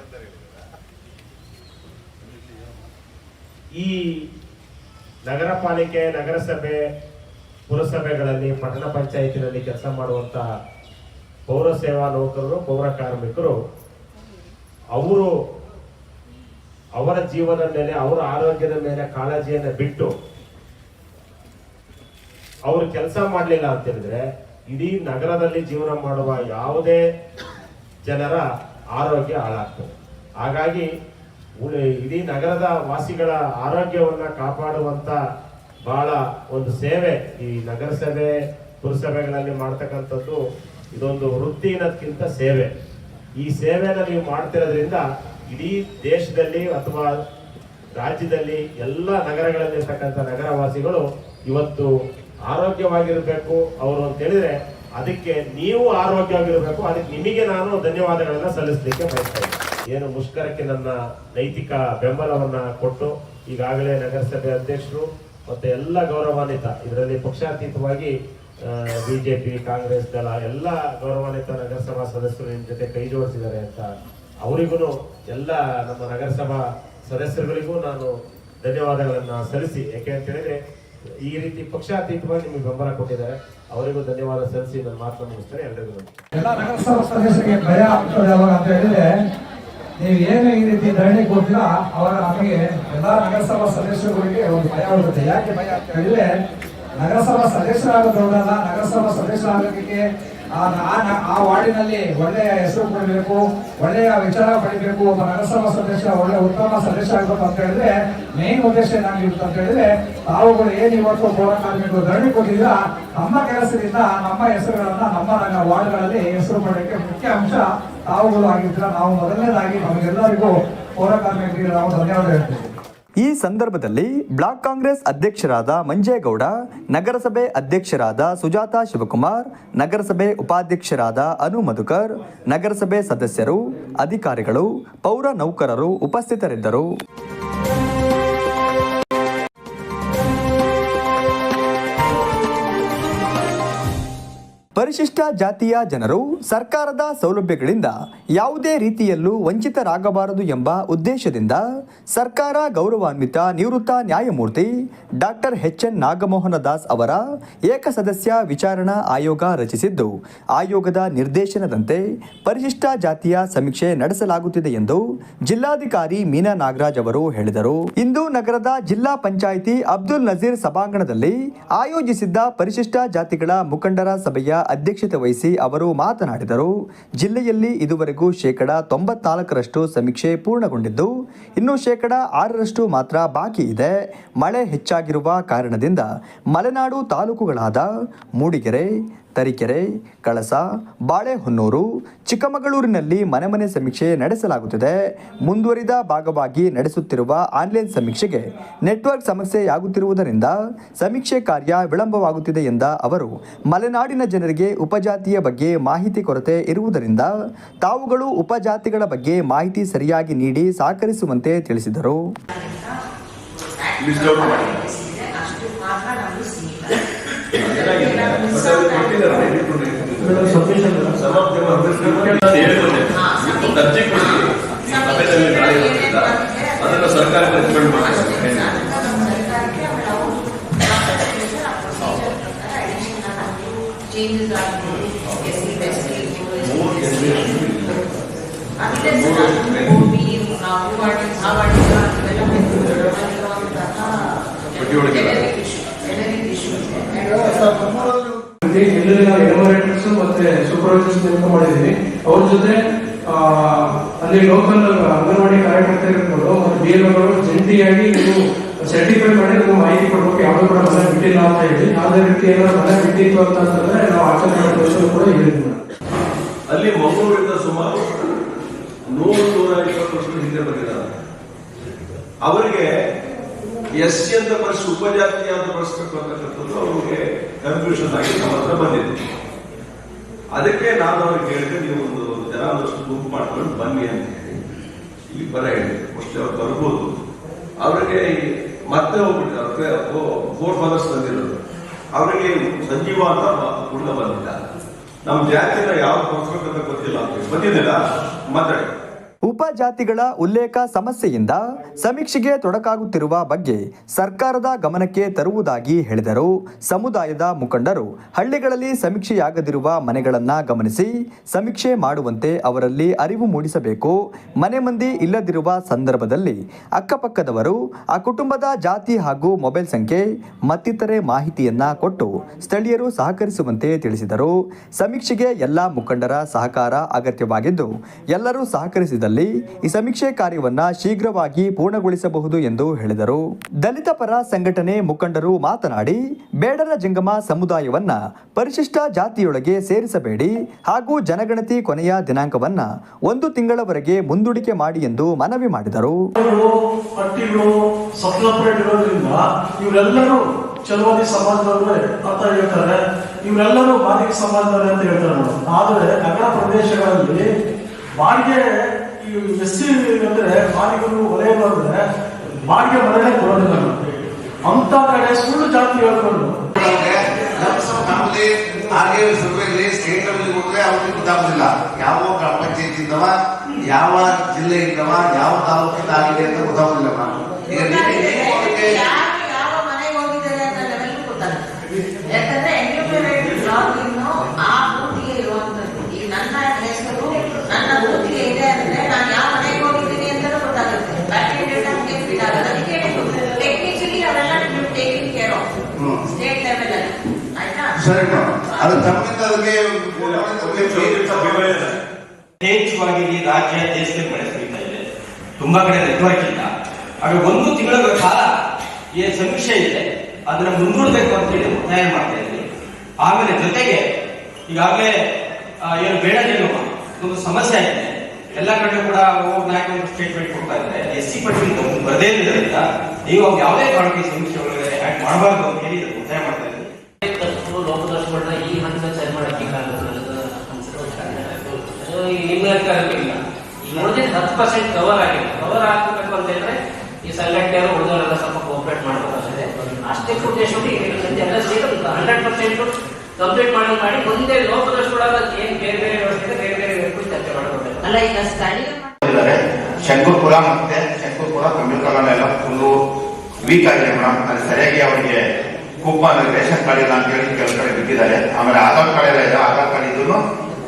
Speaker 9: ಈ ನಗರ ಪಾಲಿಕೆ ನಗರಸಭೆ ಪುರಸಭೆಗಳಲ್ಲಿ, ಪಟ್ಟಣ ಪಂಚಾಯತಿನಲ್ಲಿ ಕೆಲಸ ಮಾಡುವಂತ ಪೌರ ಸೇವಾ ನೌಕರರು, ಪೌರ ಕಾರ್ಮಿಕರು, ಅವರು ಅವರ ಜೀವನದ ಮೇಲೆ, ಅವರ ಆರೋಗ್ಯದ ಮೇಲೆ ಕಾಳಜಿಯನ್ನು ಬಿಟ್ಟು ಅವರು ಕೆಲಸ ಮಾಡಲಿಲ್ಲ ಅಂತ ಹೇಳಿದ್ರೆ, ಇಡೀ ನಗರದಲ್ಲಿ ಜೀವನ ಮಾಡುವ ಯಾವುದೇ ಜನರ ಆರೋಗ್ಯ ಹಾಳಾಗ್ತದೆ. ಹಾಗಾಗಿ ಇಡೀ ನಗರದ ವಾಸಿಗಳ ಆರೋಗ್ಯವನ್ನು ಕಾಪಾಡುವಂತ ಬಹಳ ಒಂದು ಸೇವೆ ಈ ನಗರಸಭೆ, ಪುರಸಭೆಗಳಲ್ಲಿ ಮಾಡ್ತಕ್ಕಂಥದ್ದು ಇದೊಂದು ವೃತ್ತಿ ಅನ್ನೋದಕ್ಕಿಂತ ಸೇವೆ. ಈ ಸೇವೆಯನ್ನು ನೀವು ಮಾಡ್ತಿರೋದ್ರಿಂದ ಇಡೀ ದೇಶದಲ್ಲಿ ಅಥವಾ ರಾಜ್ಯದಲ್ಲಿ ಎಲ್ಲ ನಗರಗಳಲ್ಲಿರ್ತಕ್ಕಂಥ ನಗರವಾಸಿಗಳು ಇವತ್ತು ಆರೋಗ್ಯವಾಗಿರಬೇಕು ಅವರು ಅಂತ ಹೇಳಿದ್ರೆ ಅದಕ್ಕೆ ನೀವು ಆರೋಗ್ಯವಾಗಿರಬೇಕು, ಅದಕ್ಕೆ ನಿಮಗೆ ನಾನು ಧನ್ಯವಾದಗಳನ್ನು ಸಲ್ಲಿಸಲಿಕ್ಕೆ ಬಯಸ್ತೇನೆ ಏನು ಮುಷ್ಕರಕ್ಕೆ ನನ್ನ ನೈತಿಕ ಬೆಂಬಲವನ್ನ ಕೊಟ್ಟು ಈಗಾಗಲೇ ನಗರಸಭೆ ಅಧ್ಯಕ್ಷರು ಮತ್ತೆ ಎಲ್ಲ ಗೌರವಾನ್ವಿತ. ಇದರಲ್ಲಿ ಪಕ್ಷಾತೀತವಾಗಿ ಬಿಜೆಪಿ, ಕಾಂಗ್ರೆಸ್ ದಳ ಎಲ್ಲ ಗೌರವಾನ್ವಿತ ನಗರಸಭಾ ಸದಸ್ಯರು ನಿಮ್ಮ ಜೊತೆ ಕೈ ಜೋಡಿಸಿದ್ದಾರೆ ಅಂತ ಅವರಿಗೂ ಎಲ್ಲ ನಮ್ಮ ನಗರಸಭಾ ಸದಸ್ಯರುಗಳಿಗೂ ನಾನು ಧನ್ಯವಾದಗಳನ್ನು ಸಲ್ಲಿಸಿ. ಯಾಕೆ ಅಂತ ಹೇಳಿದ್ರೆ, ಈ ರೀತಿ ಪಕ್ಷಾತೀತವಾಗಿ ನಿಮಗೆ ಬೆಂಬಲ ಕೊಟ್ಟಿದ್ದಾರೆ. ಅವರಿಗೂ ಧನ್ಯವಾದ ಸಲ್ಲಿಸಿ ನನ್ನ ಮಾತನ್ನು ಮುಗಿಸ್ತಾರೆ ಎಲ್ಲರಿಗೂ
Speaker 10: ಎಲ್ಲ ನಗರಸಭಾ ಸದಸ್ಯರಿಗೆ ಭಯ ಆಗ್ತದೆ ಯಾವಾಗ ಅಂತ ಹೇಳಿದ್ರೆ ನೀವು ಏನು ಈ ರೀತಿ ಧರಣಿ ಕೊಡ್ತೀರಾ ಅವರ ನಮಗೆ ಎಲ್ಲಾ ನಗರಸಭಾ ಸದಸ್ಯರುಗಳಿಗೆ ಒಂದು ಭಯ ಆಗುತ್ತೆ. ಯಾಕೆ ಭಯ? ಅಂತ ಹೇಳಿದ್ರೆ ನಗರಸಭಾ ಸದಸ್ಯರಾಗೋದ್ರಲ್ಲ ನಗರಸಭಾ ಸದಸ್ಯರಾಗೋದಕ್ಕೆ ಆ ವಾರ್ಡಿನಲ್ಲಿ ಒಳ್ಳೆಯ ಹೆಸರು ಕೊಡಬೇಕು ಒಳ್ಳೆಯ ವಿಚಾರ ಪಡಿಬೇಕು, ಒಬ್ಬ ನಗರಸಭಾ ಸದಸ್ಯ, ಒಳ್ಳೆ ಉತ್ತಮ ಸದಸ್ಯ ಆಗಬೇಕು ಅಂತ ಹೇಳಿದ್ರೆ ಮೇನ್ ಉದ್ದೇಶ ಏನಾಗಿರುತ್ತೆ ಅಂತ ಹೇಳಿದ್ರೆ, ತಾವುಗಳು ಏನ್ ಇವತ್ತು ಪೌರ ಕಾರ್ಮಿಕರು ಧರಣಿ ಕೊಟ್ಟಿಲ್ಲ ನಮ್ಮ ಕೆಲಸದಿಂದ, ನಮ್ಮ ಹೆಸರುಗಳನ್ನ ನಮ್ಮ ವಾರ್ಡ್ಗಳಲ್ಲಿ ಹೆಸರು ಪಡೋಕ್ಕೆ ಮುಖ್ಯ ಅಂಶ ತಾವುಗಳು ಆಗಿರ್ತೀರ, ನಾವು ಮೊದಲನೇದಾಗಿ ನಮಗೆಲ್ಲರಿಗೂ ಪೌರ ಕಾರ್ಮಿಕರಿಗೆ ನಾವು ಧನ್ಯವಾದ ಹೇಳ್ತೀವಿ.
Speaker 1: ಈ ಸಂದರ್ಭದಲ್ಲಿ ಬ್ಲಾಕ್ ಕಾಂಗ್ರೆಸ್ ಅಧ್ಯಕ್ಷರಾದ ಮಂಜೇಗೌಡ, ನಗರಸಭೆ ಅಧ್ಯಕ್ಷರಾದ ಸುಜಾತಾ ಶಿವಕುಮಾರ್, ನಗರಸಭೆ ಉಪಾಧ್ಯಕ್ಷರಾದ ಅನು ಮಧುಕರ್, ನಗರಸಭೆ ಸದಸ್ಯರು, ಅಧಿಕಾರಿಗಳು, ಪೌರ ನೌಕರರು ಉಪಸ್ಥಿತರಿದ್ದರು. ಪರಿಶಿಷ್ಟ ಜಾತಿಯ ಜನರು ಸರ್ಕಾರದ ಸೌಲಭ್ಯಗಳಿಂದ ಯಾವುದೇ ರೀತಿಯಲ್ಲೂ ವಂಚಿತರಾಗಬಾರದು ಎಂಬ ಉದ್ದೇಶದಿಂದ ಸರ್ಕಾರ ಗೌರವಾನ್ವಿತ ನಿವೃತ್ತ ನ್ಯಾಯಮೂರ್ತಿ doctor H N Nagamohan Das ಅವರ ಏಕಸದಸ್ಯ ವಿಚಾರಣಾ ಆಯೋಗ ರಚಿಸಿದ್ದು, ಆಯೋಗದ ನಿರ್ದೇಶನದಂತೆ ಪರಿಶಿಷ್ಟ ಜಾತಿಯ ಸಮೀಕ್ಷೆ ನಡೆಸಲಾಗುತ್ತಿದೆ ಎಂದು ಜಿಲ್ಲಾಧಿಕಾರಿ ಮೀನಾ ನಾಗರಾಜ್ ಅವರು ಹೇಳಿದರು. ಇಂದು ನಗರದ ಜಿಲ್ಲಾ ಪಂಚಾಯಿತಿ ಅಬ್ದುಲ್ ನಜೀರ್ ಸಭಾಂಗಣದಲ್ಲಿ ಆಯೋಜಿಸಿದ್ದ ಪರಿಶಿಷ್ಟ ಜಾತಿಗಳ ಮುಖಂಡರ ಸಭೆಯ ಅಧ್ಯಕ್ಷತೆ ವಹಿಸಿ ಅವರು ಮಾತನಾಡಿದರು. ಜಿಲ್ಲೆಯಲ್ಲಿ ಇದುವರೆಗೂ ಶೇಕಡ ತೊಂಬತ್ನಾಲ್ಕರಷ್ಟು ಸಮೀಕ್ಷೆ ಪೂರ್ಣಗೊಂಡಿದ್ದು, ಇನ್ನು ಶೇಕಡ ಆರರಷ್ಟು ಮಾತ್ರ ಬಾಕಿ ಇದೆ. ಮಳೆ ಹೆಚ್ಚಾಗಿರುವ ಕಾರಣದಿಂದ ಮಲೆನಾಡು ತಾಲೂಕುಗಳಾದ ಮೂಡಿಗೆರೆ ತರೀಕೆರೆ ಕಳಸ ಬಾಳೆಹೊನ್ನೂರು ಚಿಕ್ಕಮಗಳೂರಿನಲ್ಲಿ ಮನೆ ಮನೆ ಸಮೀಕ್ಷೆ ನಡೆಸಲಾಗುತ್ತಿದೆ. ಮುಂದುವರಿದ ಭಾಗವಾಗಿ ನಡೆಸುತ್ತಿರುವ ಆನ್ಲೈನ್ ಸಮೀಕ್ಷೆಗೆ ನೆಟ್ವರ್ಕ್ ಸಮಸ್ಯೆಯಾಗುತ್ತಿರುವುದರಿಂದ ಸಮೀಕ್ಷೆ ಕಾರ್ಯ ವಿಳಂಬವಾಗುತ್ತಿದೆ ಎಂದ ಅವರು ಮಲೆನಾಡಿನ ಜನರಿಗೆ ಉಪಜಾತಿಯ ಬಗ್ಗೆ ಮಾಹಿತಿ ಕೊರತೆ ಇರುವುದರಿಂದ ತಾವುಗಳು ಉಪಜಾತಿಗಳ ಬಗ್ಗೆ ಮಾಹಿತಿ ಸರಿಯಾಗಿ ನೀಡಿ ಸಹಕರಿಸುವಂತೆ ತಿಳಿಸಿದರು.
Speaker 11: ಅದನ್ನು ಸರ್ಕಾರ ರೆಕಮೆಂಡ್ ಮಾಡ್ತಾರೆ
Speaker 10: ಇಲ್ಲಿ ನಾವು ಎನ್ವೈರನ್ಮೆಂಟ್ಸ್ ಮತ್ತೆ ಸೂಪರ್ವೈಸರ್ಸ್ ನೇಮಕ ಮಾಡಿದ್ದೀನಿ ಅವ್ರ ಜೊತೆ ಅಲ್ಲಿ ಲೋಕಲ್ ಅಂಗನವಾಡಿ ಕಾರ್ಯಕರ್ತರಿರ್ಬೋದು ಮತ್ತು ಅವರು ಜಂಟಿಯಾಗಿ ನೀವು ಸರ್ಟಿಫೈ ಮಾಡಿ ನೀವು ಮಾಹಿತಿ ಕೊಡಬೇಕು. ಯಾವುದೇ ಕೂಡ ಮನೆ ಬಿಟ್ಟಿಲ್ಲ ಅಂತ ಹೇಳಿ. ಯಾವುದೇ ರೀತಿ ಏನಾದ್ರು ಮನೆ ಬಿಟ್ಟಿತ್ತು ಅಂತ ಅಂತಂದ್ರೆ ನಾವು ಆಚರಣೆ ಮಾಡೋ ಕೂಡ ಹೇಳಿದ್ವಿ
Speaker 11: ಅಲ್ಲಿ ಮಂಗಳೂರಿಂದ ಸುಮಾರು ನೂರು ನೂರ ಇಪ್ಪತ್ತು ವರ್ಷದ ಹಿಂದೆ ಬಂದಿದ್ದಾರೆ. ಅವರಿಗೆ ಎಸ್ ಸಿ ಅಂತ ಪರಿಸ್ಥಿತಿ ಉಪಜಾತಿ ಅಂತ ಬಳಸಬೇಕು ಅಂತಕ್ಕಂಥದ್ದು ಅವರಿಗೆ ಕನ್ಫ್ಯೂಷನ್ ಆಗಿ ನಮ್ಮ ಹತ್ರ ಬಂದಿತ್ತು ಅದಕ್ಕೆ ನಾನು ಅವ್ರಿಗೆ ಹೇಳಿದೆ ನೀವು ಒಂದು ಜನ ಗುಂಪು ಮಾಡ್ಕೊಂಡು ಬನ್ನಿ ಅಂತ ಹೇಳಿ. ಇಲ್ಲಿ ಬರ ಹೇಳಿ ಅಷ್ಟೇ ಅವ್ರು ಬರ್ಬೋದು. ಅವರಿಗೆ ಮತ್ತೆ ಹೋಗ್ಬಿಟ್ಟಿದ್ದಾರೆ. ಫೋರ್ ಫಾದರ್ಸ್ ಬಂದಿರೋದು ಅವರಿಗೆ ಸಂಜೀವ ಅಂತ ಕೂಡ ಬಂದಿಲ್ಲ ನಮ್ಮ ಜಾತಿನ ಯಾವ ಕೊಡ್ಸ್ಬೇಕಂತ ಗೊತ್ತಿಲ್ಲ ಅಂತ ಬಂದಿದ್ದೀರಾ? ಮಾತಾಡಿ.
Speaker 1: ಉಪಜಾತಿಗಳ ಉಲ್ಲೇಖ ಸಮಸ್ಯೆಯಿಂದ ಸಮೀಕ್ಷೆಗೆ ತೊಡಕಾಗುತ್ತಿರುವ ಬಗ್ಗೆ ಸರ್ಕಾರದ ಗಮನಕ್ಕೆ ತರುವುದಾಗಿ ಹೇಳಿದರು. ಸಮುದಾಯದ ಮುಖಂಡರು ಹಳ್ಳಿಗಳಲ್ಲಿ ಸಮೀಕ್ಷೆಯಾಗದಿರುವ ಮನೆಗಳನ್ನು ಗಮನಿಸಿ ಸಮೀಕ್ಷೆ ಮಾಡುವಂತೆ ಅವರಲ್ಲಿ ಅರಿವು ಮೂಡಿಸಬೇಕು. ಮನೆ ಇಲ್ಲದಿರುವ ಸಂದರ್ಭದಲ್ಲಿ ಅಕ್ಕಪಕ್ಕದವರು, ಆ ಕುಟುಂಬದ ಜಾತಿ ಹಾಗೂ ಮೊಬೈಲ್ ಸಂಖ್ಯೆ, ಮತ್ತಿತರೆ ಮಾಹಿತಿಯನ್ನ ಕೊಟ್ಟು ಸ್ಥಳೀಯರು ಸಹಕರಿಸುವಂತೆ ತಿಳಿಸಿದರು. ಸಮೀಕ್ಷೆಗೆ ಎಲ್ಲ ಮುಖಂಡರ ಸಹಕಾರ ಅಗತ್ಯವಾಗಿದ್ದು ಎಲ್ಲರೂ ಸಹಕರಿಸಿದಲ್ಲಿ ದಿನಗಳಲ್ಲಿ ಈ ಸಮೀಕ್ಷೆ ಕಾರ್ಯವನ್ನ ಶೀಘ್ರವಾಗಿ ಪೂರ್ಣಗೊಳಿಸಬಹುದು ಎಂದು ಹೇಳಿದರು. ದಲಿತ ಪರ ಸಂಘಟನೆ ಮುಖಂಡರು ಮಾತನಾಡಿ, ಬೇಡರ ಜಂಗಮ ಸಮುದಾಯವನ್ನ ಪರಿಶಿಷ್ಟ ಜಾತಿಯೊಳಗೆ ಸೇರಿಸಬೇಡಿ ಹಾಗೂ ಜನಗಣತಿ ಕೊನೆಯ ದಿನಾಂಕವನ್ನ ಒಂದು ತಿಂಗಳವರೆಗೆ ಮುಂದೂಡಿಕೆ ಮಾಡಿ ಎಂದು ಮನವಿ ಮಾಡಿದರು.
Speaker 12: ಚಲವಾದಿ ಸಮಾಜದವರೇ ಅಂತ ಹೇಳ್ತಾರೆ. ಇವರೆಲ್ಲರೂ ಬಾಲಿಕ ಸಮಾಜದವರೇ ಅಂತ ಹೇಳ್ತಾರೆ ಆದರೆ ನಗರ ಪ್ರದೇಶಗಳಲ್ಲಿ ಬಾಡಿಗೆ ಎಸ್ ಅಂದ್ರೆ ಬಾಡಿಗರು ವಲಯದವ್ರೆ ಬಾಡಿಗೆ ಮನೆಯೇ ಕೊಡೋದಿಲ್ಲ. ಅಂತ ಕಡೆ ಸುಳ್ಳು ಜಾತಿ ಹೇಳ್ಕೊಂಡು
Speaker 13: ಗೊತ್ತಾಗೋದಿಲ್ಲ ಯಾವ ಗ್ರಾಮ ಪಂಚಾಯತ್ ಇದ್ದವ ಯಾವ ಯಾವ ತಾಲೂಕಿಂದ ಆಗಿದೆ ಅಂತ ಗೊತ್ತಾಗೋದಿಲ್ಲ ಈಗ ನೀವೇ- ನೀವು ಅದಕ್ಕೆ
Speaker 5: ಯಾವ ಮನೆಗೆ ಹೋಗಿದ್ದಾರೆ ಅಂತ ಲೆವೆಲ್ ಗೊತ್ತಾಗುತ್ತೆ ಯಾಕಂದ್ರೆ ಎನ್ಯೂಮರೇಟೆಡ್ ಲಾಗಿನ್ ಆ ಬೂತಿಗೆ ಇರುವಂತದ್ದು ಈಗ ನನ್ನ ಹೆಸರು ನನ್ನ ಬೂತಿಗೆ ಇದೆ ಅಂದ್ರೆ ನಾನು ಯಾವ ಮನೆಗೆ ಹೋಗಿದ್ದೀನಿ ಅಂತಾನೂ ಗೊತ್ತಾಗುತ್ತೆ ಬ್ಯಾಟ್ರಿ ಡೇಟಾ ನಮಗೆ ಫೀಡ್ ಆಗಲ್ಲ ಅದಕ್ಕೆ ಟೆಕ್ನಿಕಲಿ ಅವೆಲ್ಲ ನೀವು taking care of
Speaker 13: hmm.
Speaker 5: State level ಅಲ್ಲಿ ಆಯ್ತಾ
Speaker 13: ಸರಿ ಮೇಡಮ್ ಅದು
Speaker 14: ಯಥೇಚ್ಛವಾಗಿ ಈ ರಾಜ್ಯ ದೇಶದಲ್ಲಿ ಬೆಳೆಸ್ತಾ ಇದೆ. ತುಂಬಾ ಕಡೆ ನೆಟ್ವರ್ಕ್ ಇಲ್ಲ ಹಾಗೆ ಒಂದು ತಿಂಗಳ ಕಾಲ ಈ ಸಮೀಕ್ಷೆ ಇದೆ. ಅದನ್ನ ಮುಂದೂಡಬೇಕು ಅಂತ ಹೇಳಿ ಒತ್ತಾಯ ಮಾಡ್ತಾ ಇದ್ದೀವಿ ಆಮೇಲೆ ಜೊತೆಗೆ ಈಗಾಗಲೇ ಏನು ಬೇಡ ಜಂಗಮ ಒಂದು ಸಮಸ್ಯೆ ಆಗಿದೆ. ಎಲ್ಲ ಕಡೆ ಕೂಡ ನಾಯಕರು ಸ್ಟೇಟ್ಮೆಂಟ್ ಕೊಡ್ತಾ ಇದ್ದಾರೆ. ಎಸ್ ಸಿ ಪಟ್ಟಿ ಬರದೇ ಇರೋದ್ರಿಂದ ನೀವು ಯಾವುದೇ ಕಾರಣಕ್ಕೆ ಸಮೀಕ್ಷೆ ಒಳಗಡೆ ಆ್ಯಡ್ ಮಾಡಬಾರ್ದು ಅಂತ ಹೇಳಿ ಒತ್ತಾಯ ಮಾಡ್ತಾ
Speaker 15: ಈಗ ನೋಡಿದ್ರೆ ಹತ್ತು ಪರ್ಸೆಂಟ್ ಕವರ್ ಆಗಿದೆ. ಕವರ್ ಆಗ್ಬೇಕು ಅಂತ ಹೇಳಿದ್ರೆ ಈ ಸಂಘಟನೆಯವರು ಉಳಿದವರೆಲ್ಲ ಸ್ವಲ್ಪ ಕೋಪರೇಟ್ ಮಾಡಬೇಕಾಗ್ತದೆ ಅಷ್ಟೇ ಉದ್ದೇಶ ಎಲ್ಲ ಸೇರಿ ಹಂಡ್ರೆಡ್ ಪರ್ಸೆಂಟ್ ಕಂಪ್ಲೀಟ್ ಮಾಡಿ ಮಾಡಿ ಮುಂದೆ ಲೋಪದೋಷಗಳಾದ ಏನ್ ಬೇರೆ ಬೇರೆ ವ್ಯವಸ್ಥೆ ಬೇರೆ ಬೇರೆ ಕುರಿತು ಚರ್ಚೆ ಮಾಡಬೇಕು
Speaker 5: ಅಲ್ಲ ಈಗ ಸ್ಥಳೀಯ
Speaker 13: ಶಂಕರ್ಪುರ ಮತ್ತೆ ಶಂಕುಪುರ ಕಂಪ್ಯೂಟರ್ ಎಲ್ಲ ಫುಲ್ಲು ವೀಕ್ ಆಗಿದೆ ಮೇಡಮ್. ಅದು ಸರಿಯಾಗಿ ಅವರಿಗೆ ಕೂಪನ್ ರೇಷನ್ ಕಾರ್ಡ್ ಇಲ್ಲ ಅಂತ ಹೇಳಿ ಕೆಲವು ಕಡೆ ಬಿಟ್ಟಿದ್ದಾರೆ ಆಮೇಲೆ ಆಧಾರ್ ಕಾರ್ಡ್ ಎಲ್ಲ ಇದೆ. ಆಧಾರ್ ಕಾರ್ಡ್ ಇದ್ರು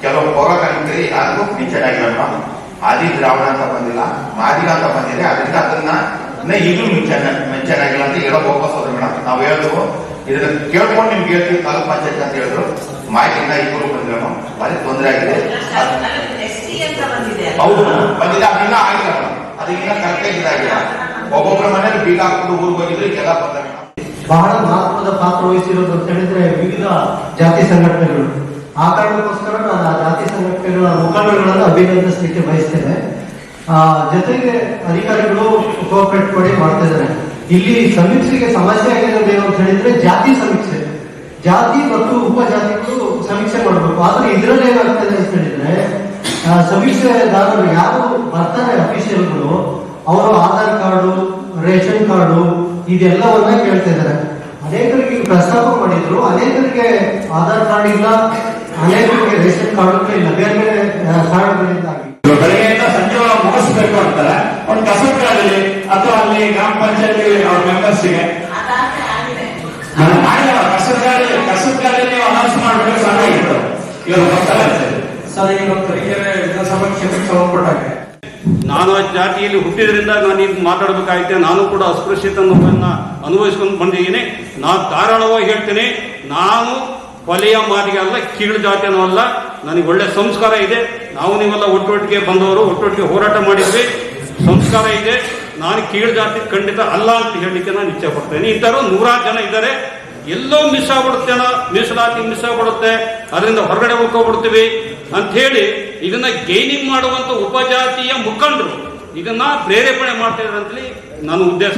Speaker 13: ಕೆಲವು ಪೌರ ಕಾರ್ಮಿಕರಿಗೆ ಯಾರಿಗೂ ಪಿಂಚಣಿ ಮೇಡಮ್ ಆದಿ ದ್ರಾವಣ ಅಂತ ಬಂದಿಲ್ಲ, ಮಾದಿಗ ಅಂತ ಬಂದಿದೆ. ಅದರಿಂದ ಅದನ್ನ ಈಗಲೂ ಮಿಂಚನ ಮಿಂಚನಾಗಿಲ್ಲ ಆಗಿಲ್ಲ ಅಂತ ಹೇಳೋಕೆ ವಾಪಸ್ ಮೇಡಮ್. ನಾವು ಹೇಳಿದ್ವು ಇದನ್ನ ಕೇಳ್ಕೊಂಡು ನಿಮ್ಗೆ ಹೇಳ್ತೀವಿ, ತಾಲೂಕ್ ಪಂಚಾಯತ್ ಅಂತ ಹೇಳಿದ್ರು. ಮಾಹಿತಿಯಿಂದ ಇಬ್ಬರು ಮೇಡಮ್. ಭಾರಿ ತೊಂದರೆ ಆಗಿದೆ. ಹೌದು ಬಂದಿಲ್ಲ ಅದನ್ನ ಆಗಿಲ್ಲ ಅದನ್ನ ಕರೆಕ್ಟಾಗಿ ಇದಾಗಿಲ್ಲ. ಒಬ್ಬೊಬ್ಬರ ಮನೇಲಿ ಬೀಗ ಹಾಕೊಂಡು ಊರಿಗೆ ಹೋಗಿದ್ರು ಈಗೆಲ್ಲ ಬಂದ
Speaker 12: ಬಹಳ ಮಹತ್ವದ ಪಾತ್ರ ವಹಿಸಿರೋದು ಅಂತ ಹೇಳಿದ್ರೆ ವಿವಿಧ ಜಾತಿ ಸಂಘಟನೆಗಳು. ಆ ಕಾರಣಕ್ಕೋಸ್ಕರ ನಾನು ಆ ಜಾತಿ ಸಂಘಟನೆಗಳ ಮುಖಂಡರುಗಳನ್ನು ಅಭಿನಂದಿಸಲಿಕ್ಕೆ ಬಯಸ್ತೇನೆ. ಜೊತೆಗೆ ಅಧಿಕಾರಿಗಳು ಕೋಆಪರೇಟ್ ಮಾಡಿ ಮಾಡ್ತಾ ಇದ್ದಾರೆ. ಇಲ್ಲಿ ಸಮೀಕ್ಷೆಗೆ ಸಮಸ್ಯೆ ಆಗಿರೋದು ಅಂತ ಹೇಳಿದ್ರೆ ಜಾತಿ ಸಮೀಕ್ಷೆ. ಜಾತಿ ಮತ್ತು ಉಪಜಾತಿಗಳು ಸಮೀಕ್ಷೆ ಮಾಡಬೇಕು. ಆದ್ರೆ ಇದರಲ್ಲಿ ಏನಾಗ್ತದೆ ಅಂತ ಹೇಳಿದ್ರೆ ಸಮೀಕ್ಷೆದಾರರು ಯಾರು ಬರ್ತಾರೆ ಅಫಿಷಿಯಲ್ಗಳು, ಅವರು ಆಧಾರ್ ಕಾರ್ಡು, ರೇಷನ್ ಕಾರ್ಡು, ಇದೆಲ್ಲವನ್ನ ಕೇಳ್ತಾ ಇದ್ದಾರೆ. ಅನೇಕರಿಗೆ ಪ್ರಸ್ತಾಪ ಮಾಡಿದ್ರು. ಅನೇಕರಿಗೆ ಆಧಾರ್ ಕಾರ್ಡ್ ಇಲ್ಲ. ಅನೇಕರಿಗೆ ರೇಷನ್ ಕಾರ್ಡ್ ಇಲ್ಲ. ಬೇರೆ ಬೇರೆ ಕಾರಣಗಳಿಂದಾಗಿ
Speaker 9: ಬೆಳಗ್ಗೆಯಿಂದ ಸಂಜೆ ಒಳಗೆ ಮುಗಿಸ್ಬೇಕು ಅಂತಾರೆ. ಒಂದು ಕಸಬ್ಗಳಲ್ಲಿ ಅಥವಾ ಅಲ್ಲಿ ಗ್ರಾಮ ಪಂಚಾಯತಿ ಅವ್ರ ಮೆಂಬರ್ಸ್ಗೆ
Speaker 5: ಅದಾದ್ರೆ ಆಗಿದೆ
Speaker 9: ಮಾಡಿಲ್ಲ ಕಸಬ್ಗಾಲಿ ಕಸಬ್ಗಾಲಿ ನೀವು ಅನೌನ್ಸ್ ಮಾಡ್ಬೇಕು ಸಾಕಾಗಿತ್ತು. ಇವರು ಬರ್ತಾರೆ
Speaker 12: ಸರ್ ಈಗ ತರೀಕೆರೆ ವಿಧಾನಸಭಾ ಕ್ಷೇತ್ರಕ್ಕೆ ಸಂಬಂಧಪಟ್ಟಾಗೆ.
Speaker 14: ನಾನು ಆ ಜಾತಿಯಲ್ಲಿ ಹುಟ್ಟಿದ್ರಿಂದ ನಾನು ಈಗ ಮಾತಾಡಬೇಕಾಗಿದೆ ನಾನು ಕೂಡ ಅಸ್ಪೃಶ್ಯತ ಅನ್ನೋದನ್ನ ಅನುಭವಿಸ್ಕೊಂಡು ಬಂದಿದ್ದೀನಿ. ನಾನು ಧಾರಾಳವಾಗಿ ಹೇಳ್ತೇನೆ. ನಾನು ಕೊಲೆಯ ಮಾತಿಗೆ ಅಲ್ಲ ಕೀಳು ಜಾತಿಯೂ ಅಲ್ಲ. ನನಗೆ ಒಳ್ಳೆ ಸಂಸ್ಕಾರ ಇದೆ. ನಾವು ನೀವೆಲ್ಲ ಒಟ್ಟೊಟ್ಟಿಗೆ ಬಂದವರು, ಒಟ್ಟೊಟ್ಟಿಗೆ ಹೋರಾಟ ಮಾಡಿದ್ವಿ. ಸಂಸ್ಕಾರ ಇದೆ. ನಾನು ಕೀಳು ಜಾತಿ ಖಂಡಿತ ಅಲ್ಲ ಅಂತ ಹೇಳಲಿಕ್ಕೆ ನಾನು ಇಚ್ಛೆ ಪಡ್ತೇನೆ. ಇಂಥವ್ರು ನೂರಾರು ಜನ ಇದ್ದಾರೆ. ಎಲ್ಲೋ ಮಿಸ್ ಆಗ್ಬಿಡುತ್ತೆ ಮೀಸಲಾತಿ ಮಿಸ್ ಆಗ್ಬಿಡುತ್ತೆ. ಅದರಿಂದ ಹೊರಗಡೆ ಉಳ್ಕೊಬಿಡ್ತೀವಿ ಅಂತ ಹೇಳಿ ಇದನ್ನ ಗೈನಿಂಗ್ ಮಾಡುವಂತ ಉಪಜಾತಿಯ ಮುಖಂಡರು ಇದನ್ನ ಪ್ರೇರೇಪಣೆ ಮಾಡ್ತಾ ಅಂತೇಳಿ ನಾನು ಉದ್ದೇಶ